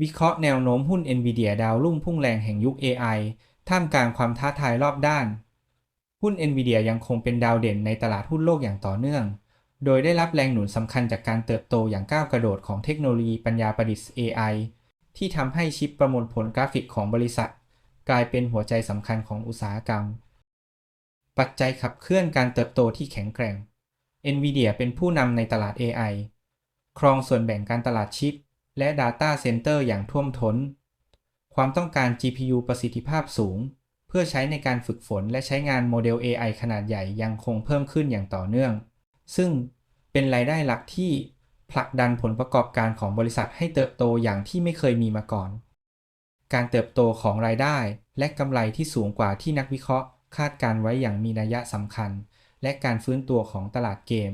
วิเคราะห์แนวโน้มหุ้น NVIDIA ดาวรุ่งพุ่งแรงแห่งยุค AI ท่ามกลางความท้าทายรอบด้าน หุ้น NVIDIA ยังคงเป็นดาวเด่นในตลาดหุ้นโลกอย่างต่อเนื่อง โดยได้รับแรงหนุนสำคัญจากการเติบโตอย่างก้าวกระโดดของเทคโนโลยีปัญญาประดิษฐ์ AI ที่ทำให้ชิปประมวลผลกราฟิกของบริษัท กลายเป็นหัวใจสำคัญของอุตสาหกรรม ปัจจัยขับเคลื่อนการเติบโตที่แข็งแกร่ง NVIDIA เป็นผู้นำในตลาด AI ครองส่วนแบ่งการตลาดชิป และ Data Center อย่างท่วมท้น ความต้องการ GPU ประสิทธิภาพสูง เพื่อใช้ในการฝึกฝนและใช้งานโมเดล AI ขนาดใหญ่ยังคงเพิ่มขึ้นอย่างต่อเนื่อง ซึ่งเป็นรายได้หลักที่ผลักดันผลประกอบการของบริษัทให้เติบโตอย่างที่ไม่เคยมีมาก่อน การเติบโตของรายได้และกำไรที่สูงกว่าที่นักวิเคราะห์ คาดการไว้อย่างมีนัยสำคัญ และการฟื้นตัวของตลาดเกม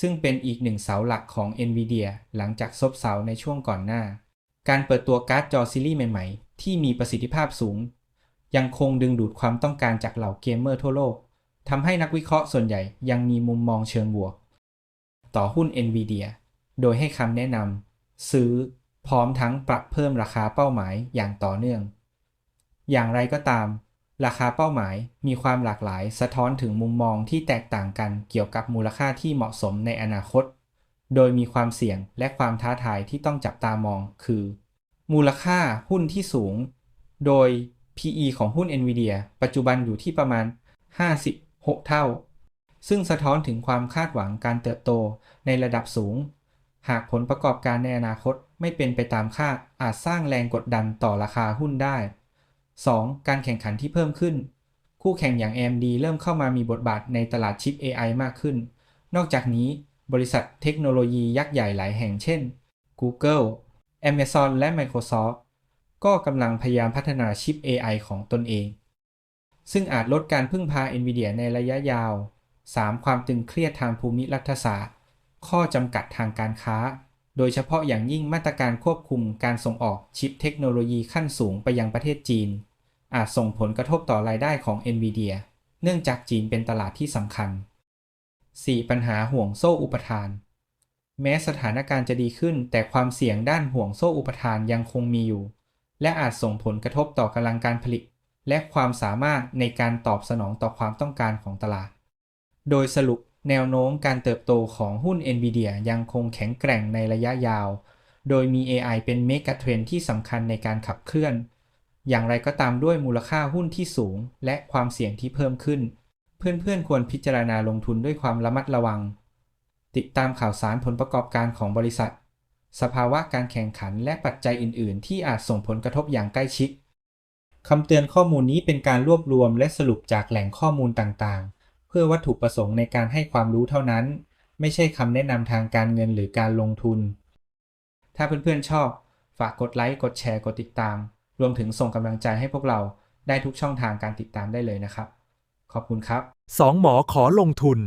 ซึ่งเป็นอีกหนึ่งเสาหลักของ NVIDIA หลังจากซบเซาในช่วงก่อนหน้า การเปิดตัวการ์ดจอซีรีส์ใหม่ๆ ที่มีประสิทธิภาพสูง ยังคงดึงดูดความต้องการจากเหล่าเกมเมอร์ทั่วโลกทำให้นักวิเคราะห์ส่วนใหญ่ยังมีมุมมองเชิงบวก ต่อหุ้น NVIDIA โดยให้คำแนะนำซื้อพร้อมทั้งปรับเพิ่มราคาเป้าหมายอย่างต่อเนื่อง อย่างไรก็ตาม ราคาเป้าหมายมีความหลากหลายสะท้อนถึงมุมมองที่แตกต่างกันเกี่ยวกับมูลค่าที่เหมาะสมในอนาคต โดยมีความเสี่ยงและความท้าทายที่ต้องจับตามอง คือ มูลค่าหุ้นที่สูง โดย PE ของหุ้น NVIDIA ปัจจุบันอยู่ที่ประมาณ 56 เท่า ซึ่งสะท้อนถึงความคาดหวังการเติบโตในระดับสูง หากผลประกอบการในอนาคตไม่เป็นไปตามคาดอาจสร้างแรงกดดันต่อราคาหุ้นได้ 2. การแข่งขันที่เพิ่มขึ้น คู่แข่งอย่าง AMD เริ่มเข้ามามีบทบาทในตลาดชิป AI มากขึ้น นอกจากนี้บริษัทเทคโนโลยียักษ์ใหญ่หลายแห่งเช่น Google Amazon และ Microsoft ก็กำลังพยายามพัฒนาชิป AI ของตนเอง ซึ่งอาจลดการพึ่งพา NVIDIA ในระยะยาว 3. ความตึงเครียดทางภูมิรัฐศาสตร์ ข้อจำกัดทางการค้า โดยเฉพาะอย่างยิ่งมาตรการควบคุมการส่งออกชิปเทคโนโลยีขั้นสูงไปยังประเทศจีน อาจส่งผลกระทบต่อรายได้ของ NVIDIA เนื่องจากจีนเป็นตลาดที่สำคัญ 4. ปัญหาห่วงโซ่อุปทาน แม้สถานการณ์จะดีขึ้น แต่ความเสี่ยงด้านห่วงโซ่อุปทานยังคงมีอยู่ และอาจส่งผลกระทบต่อกำลังการผลิต และความสามารถในการตอบสนองต่อความต้องการของตลาด โดยสรุป แนวโน้มการเติบโตของหุ้น NVIDIA ยังคงแข็งแกร่งในระยะยาว โดยมี AI เป็นเมกะเทรนที่สำคัญในการขับเคลื่อน อย่างไรก็ตามด้วยมูลค่าหุ้นที่สูง และความเสี่ยงที่เพิ่มขึ้น เพื่อนๆ ควรพิจารณาลงทุนด้วยความระมัดระวัง ติดตามข่าวสารผลประกอบการของบริษัท สภาวะการแข่งขันและปัจจัยอื่น ๆ ที่อาจส่งผลกระทบอย่างใกล้ชิดคำเตือนข้อมูลนี้เป็นการรวบรวมและสรุปจากแหล่งข้อมูลต่างๆ เพื่อวัตถุประสงค์ในการให้ความรู้เท่านั้น ไม่ใช่คำแนะนำทางการเงินหรือการลงทุน ถ้าเพื่อนๆชอบ ฝากกดไลค์กดแชร์กดติดตาม รวมถึงส่งกำลังใจให้พวกเราได้ทุกช่องทางการติดตามได้เลยนะครับ ขอบคุณครับสองหมอขอลงทุน